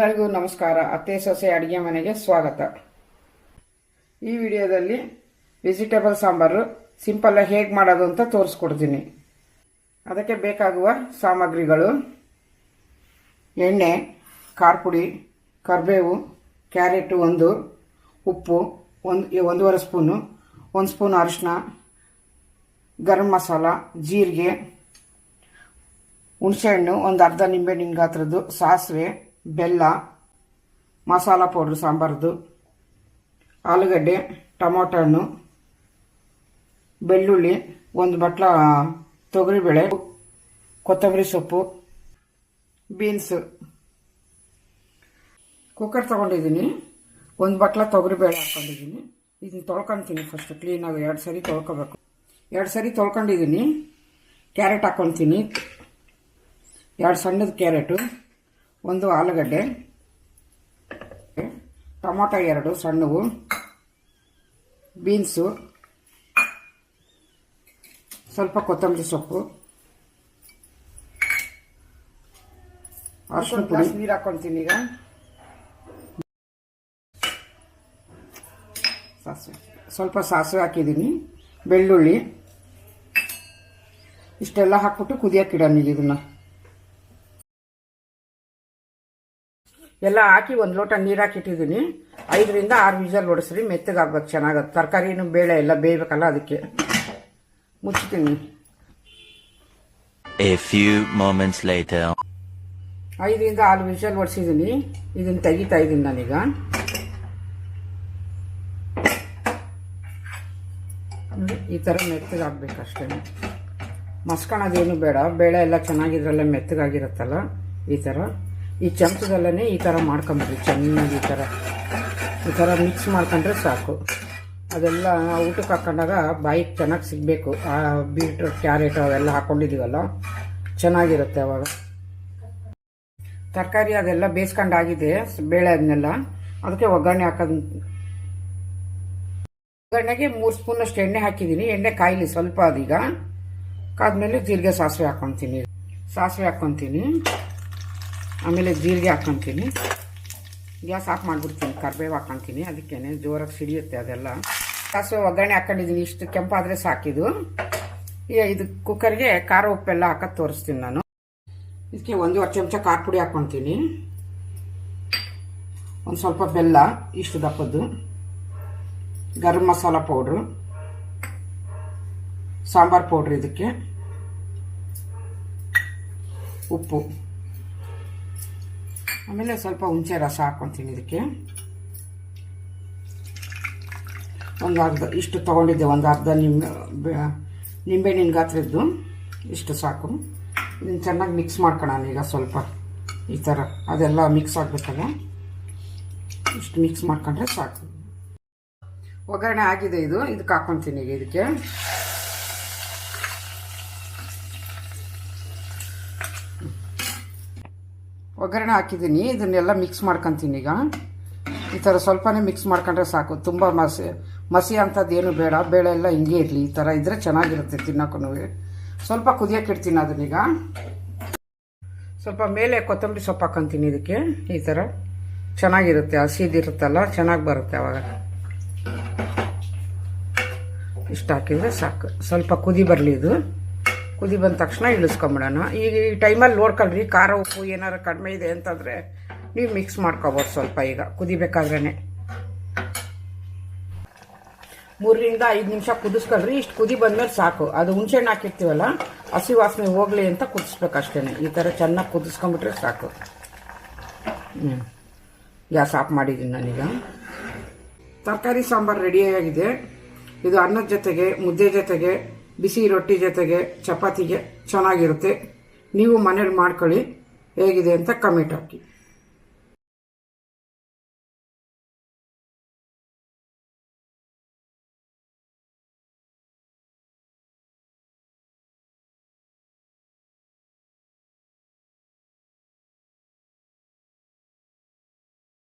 ಎಲ್ಲರಿಗೂ ನಮಸ್ಕಾರ. ಅತ್ತೆ, ಸೊಸೆ, ಅಡುಗೆ ಮನೆಗೆ ಸ್ವಾಗತ. ಈ ವಿಡಿಯೋದಲ್ಲಿ ವೆಜಿಟೇಬಲ್ ಸಾಂಬಾರು ಸಿಂಪಲ್ಲಾಗಿ ಹೇಗೆ ಮಾಡೋದು ಅಂತ ತೋರಿಸ್ಕೊಡ್ತೀನಿ. ಅದಕ್ಕೆ ಬೇಕಾಗುವ ಸಾಮಗ್ರಿಗಳು, ಎಣ್ಣೆ, ಖಾರ ಪುಡಿ, ಕರಿಬೇವು, ಕ್ಯಾರೆಟು ಒಂದು, ಉಪ್ಪು ಒಂದು ಒಂದೂವರೆ ಸ್ಪೂನು, ಒಂದು ಸ್ಪೂನ್ ಅರಿಶಿನ ಗರಂ ಮಸಾಲ, ಜೀರಿಗೆ, ಹುಣಸೆಹಣ್ಣು, ಒಂದು ಅರ್ಧ ನಿಂಬೆಹಣ್ಣಿನ ಗಾತ್ರದ್ದು ಸಾಸಿವೆ ಬೆಲ್ಲ, ಮಸಾಲ ಪೌಡ್ರ್, ಸಾಂಬಾರ್ದು, ಆಲೂಗಡ್ಡೆ, ಟೊಮೊಟೊ ಹಣ್ಣು, ಬೆಳ್ಳುಳ್ಳಿ, ಒಂದು ಬಟ್ಲ, ತೊಗರಿಬೇಳೆ, ಕೊತ್ತಂಬರಿ ಸೊಪ್ಪು, ಬೀನ್ಸು. ಕುಕ್ಕರ್ ತೊಗೊಂಡಿದ್ದೀನಿ. ಒಂದು ಬಟ್ಲ ತೊಗರಿಬೇಳೆ ಹಾಕೊಂಡಿದ್ದೀನಿ. ಇದನ್ನ ತೊಳ್ಕೊತೀನಿ ಫಸ್ಟ್ ಕ್ಲೀನಾಗಿ ಎರಡು ಸರಿ ತೊಳ್ಕೊಬೇಕು. ಎರಡು ಸರಿ ತೊಳ್ಕೊಂಡಿದ್ದೀನಿ. ಕ್ಯಾರೆಟ್ ಹಾಕ್ಕೊತೀನಿ ಎರಡು ಸಣ್ಣದ ಕ್ಯಾರೆಟು ಒಂದು ಆಲೂಗಡ್ಡೆ ಟೊಮೊಟೊ ಎರಡು ಸಣ್ಣವು ಬೀನ್ಸು ಸ್ವಲ್ಪ ಕೊತ್ತಂಬರಿ ಸೊಪ್ಪು ಅರ್ಶಿನ ಪುಡಿ. ನೀರು ಹಾಕ್ಕೊಳ್ತೀನಿ ಈಗ. ಸಾಸಿವೆ. ಸ್ವಲ್ಪ ಸಾಸಿವೆ ಹಾಕಿದ್ದೀನಿ ಬೆಳ್ಳುಳ್ಳಿ. ಇಷ್ಟೆಲ್ಲ ಹಾಕ್ಬಿಟ್ಟು ಕುದಿಯೋಕೆ ಇಡೋಣ ಈಗ ಇದನ್ನು. ಎಲ್ಲ ಹಾಕಿ ಒಂದು ಲೋಟ ನೀರು ಹಾಕಿಟ್ಟಿದ್ದೀನಿ ಐದರಿಂದ ಆರು ವಿಸಲ್ ಹೊಡಿಸ್ರಿ ಮೆತ್ತಗಾಗ್ಬೇಕು ಚೆನ್ನಾಗತ್ತೆ. ತರಕಾರಿನೂ ಬೇಳೆ ಎಲ್ಲ ಬೇಯಬೇಕಲ್ಲ ಅದಕ್ಕೆ. later. ಐದರಿಂದ ಆರು ವಿಷಲ್ ಹೊಡೆಸಿದ್ದೀನಿ ಇದನ್ನು ತೆಗಿತಾ ಇದ್ದೀನಿ ನಾನೀಗ. ಈ ಥರ ಮೆತ್ತಗಾಗಬೇಕಷ್ಟೇ. ಮಸ್ಕೊಳೋದೇನು ಬೇಡ. ಬೇಳೆ ಎಲ್ಲ ಚೆನ್ನಾಗಿದ್ರಲ್ಲ ಮೆತ್ತಗಾಗಿರುತ್ತಲ್ಲ ಈ ಥರ ಈ ಚಮಚದಲ್ಲೇ ಈ ಥರ ಮಾಡ್ಕೊಂಬಿಡಿ ಚೆನ್ನಾಗಿ ಈ ಥರ ಈ ಥರ ಮಿಕ್ಸ್ ಮಾಡ್ಕೊಂಡ್ರೆ ಸಾಕು. ಅದೆಲ್ಲ ಊಟಕ್ಕೆ ಹಾಕೊಂಡಾಗ ಬಾಯಿಗೆ ಚೆನ್ನಾಗಿ ಸಿಗಬೇಕು. ಆ ಬೀಟ್ರೂಟ್ ಕ್ಯಾರೆಟ್ ಅವೆಲ್ಲ ಹಾಕ್ಕೊಂಡಿದ್ದೀವಲ್ಲ ಚೆನ್ನಾಗಿರುತ್ತೆ ಅವಾಗ. ತರಕಾರಿ ಅದೆಲ್ಲ ಬೇಯಿಸ್ಕೊಂಡಾಗಿದೆ, ಬೇಳೆ ಅದನ್ನೆಲ್ಲ. ಅದಕ್ಕೆ ಒಗ್ಗರಣೆ ಹಾಕೋದು ಒಗ್ಗರಣೆಗೆ ಮೂರು ಸ್ಪೂನಷ್ಟು ಎಣ್ಣೆ ಹಾಕಿದ್ದೀನಿ. ಎಣ್ಣೆ ಕಾಯಿಲಿ ಸ್ವಲ್ಪ ಅದೀಗ. ಕಾದ್ಮೇಲೆ ಜೀರಿಗೆ ಸಾಸಿವೆ ಹಾಕ್ಕೊತೀನಿ ಸಾಸಿವೆ ಹಾಕ್ಕೊತೀನಿ ಆಮೇಲೆ ಜೀರಿಗೆ ಹಾಕ್ಕೊತೀನಿ ಗ್ಯಾಸ್ ಆಫ್ ಮಾಡಿಬಿಡ್ತೀನಿ, ಕರ್ಬೇವು ಹಾಕ್ಕೊತೀನಿ ಅದಕ್ಕೇನೆ ಜೋರಾಗಿ ಸಿಡಿಯುತ್ತೆ ಅದೆಲ್ಲ. ಸಾಸಿವೆ ಒಗ್ಗರಣೆ ಹಾಕೊಂಡಿದ್ದೀನಿ, ಇಷ್ಟು ಕೆಂಪಾದರೆ ಸಾಕಿದು ಇದು. ಕುಕ್ಕರ್ಗೆ ಖಾರ ಉಪ್ಪೆಲ್ಲ ಹಾಕೋದು ತೋರಿಸ್ತೀನಿ ನಾನು. ಇದಕ್ಕೆ ಒಂದೂವರೆ ಚಮಚ ಖಾರ ಪುಡಿ ಹಾಕ್ಕೊತೀನಿ ಒಂದು ಸ್ವಲ್ಪ ಬೆಲ್ಲ, ಇಷ್ಟು ದಪ್ಪದ್ದು. ಗರಂ ಮಸಾಲ ಪೌಡ್ರು. ಸಾಂಬಾರು ಪೌಡ್ರ್ ಇದಕ್ಕೆ. ಉಪ್ಪು. ಆಮೇಲೆ ಸ್ವಲ್ಪ ಹುಣಸೆ ರಸ ಹಾಕ್ಕೊತೀನಿ ಇದಕ್ಕೆ. ಒಂದು ಅರ್ಧ, ಇಷ್ಟು ತೊಗೊಂಡಿದ್ದೆ, ಒಂದು ಅರ್ಧ ನಿಂಬೆ ನಿಂಬೆಹಣ್ಣಿನ ಗಾತ್ರದ್ದು. ಇಷ್ಟು ಸಾಕು. ಇದನ್ನ ಚೆನ್ನಾಗಿ ಮಿಕ್ಸ್ ಮಾಡ್ಕೊಳ್ಳೋಣ ಈಗ ಸ್ವಲ್ಪ. ಈ ಥರ. ಅದೆಲ್ಲ ಮಿಕ್ಸ್ ಆಗಬೇಕಲ್ಲ ಇಷ್ಟು ಮಿಕ್ಸ್ ಮಾಡ್ಕೊಂಡ್ರೆ ಸಾಕು. ಒಗ್ಗರಣೆ ಆಗಿದೆ ಇದು. ಇದಕ್ಕೆ ಹಾಕ್ಕೊತೀನಿ ಈಗ ಇದಕ್ಕೆ. ಒಗ್ಗರಣೆ ಹಾಕಿದ್ದೀನಿ, ಇದನ್ನೆಲ್ಲ ಮಿಕ್ಸ್ ಮಾಡ್ಕೊತೀನಿ ಈಗ. ಈ ಥರ ಸ್ವಲ್ಪನೇ ಮಿಕ್ಸ್ ಮಾಡ್ಕೊಂಡ್ರೆ ಸಾಕು, ತುಂಬ ಮಸಿ ಮಸಿ ಅಂಥದ್ದು ಏನು ಬೇಡ, ಬೇಳೆ ಎಲ್ಲ ಹಿಂಗೆ ಇರಲಿ, ಈ ಥರ ಇದ್ದರೆ ಚೆನ್ನಾಗಿರುತ್ತೆ ತಿನ್ನೋಕ್ಕೂ ಸ್ವಲ್ಪ ಕುದಿಯೋಕೆ ಇಡ್ತೀನಿ ಅದನ್ನೀಗ ಸ್ವಲ್ಪ ಮೇಲೆ ಕೊತ್ತಂಬರಿ ಸೊಪ್ಪು ಹಾಕೊತೀನಿ ಇದಕ್ಕೆ, ಈ ಥರ ಚೆನ್ನಾಗಿರುತ್ತೆ ಹಸಿದಿರುತ್ತಲ್ಲ ಚೆನ್ನಾಗಿ ಬರುತ್ತೆ ಅವಾಗ. ಇಷ್ಟು ಹಾಕಿದರೆ ಸಾಕು. ಸ್ವಲ್ಪ ಕುದಿ ಬರಲಿ ಇದು. ಕುದಿ ಬಂದ ತಕ್ಷಣ ಇಳಿಸ್ಕೊಂಬಿಡೋಣ. ಈಗ ಈ ಟೈಮಲ್ಲಿ ನೋಡ್ಕೊಳ್ರಿ, ಖಾರ ಉಪ್ಪು ಏನಾರು ಕಡಿಮೆ ಇದೆ ಅಂತಂದರೆ ನೀವು ಮಿಕ್ಸ್ ಮಾಡ್ಕೊಬೋದು ಸ್ವಲ್ಪ ಈಗ ಕುದಿಬೇಕಾದ್ರೇ ಮೂರರಿಂದ ಐದು ನಿಮಿಷ ಕುದಿಸ್ಕೊಳ್ರಿ, ಇಷ್ಟು ಕುದಿ ಬಂದಮೇಲೆ ಸಾಕು. ಅದು ಹುಣಸೆಹಣ್ಣು ಹಾಕಿರ್ತೀವಲ್ಲ, ಹಸಿ ವಾಸನೆ ಹೋಗಲಿ ಅಂತ ಕುದಿಸ್ಬೇಕು ಅಷ್ಟೇ ಈ ಥರ ಚೆನ್ನಾಗಿ ಕುದಿಸ್ಕೊಂಬಿಟ್ರೆ ಸಾಕು. ಹ್ಞೂ ಗ್ಯಾಸ್ ಆಫ್ ಮಾಡಿದ್ದೀನಿ ನಾನೀಗ. ತರಕಾರಿ ಸಾಂಬಾರು ರೆಡಿಯಾಗಿದೆ ಇದು ಅನ್ನದ ಜೊತೆಗೆ, ಮುದ್ದೆ ಜೊತೆಗೆ ಬಿಸಿ ರೊಟ್ಟಿ ಜೊತೆಗೆ ಚಪಾತಿಗೆ ಚೆನ್ನಾಗಿರುತ್ತೆ. ನೀವು ಮನೇಲಿ ಮಾಡ್ಕೊಳ್ಳಿ ಹೇಗಿದೆ ಅಂತ ಕಮೆಂಟ್ ಹಾಕಿ.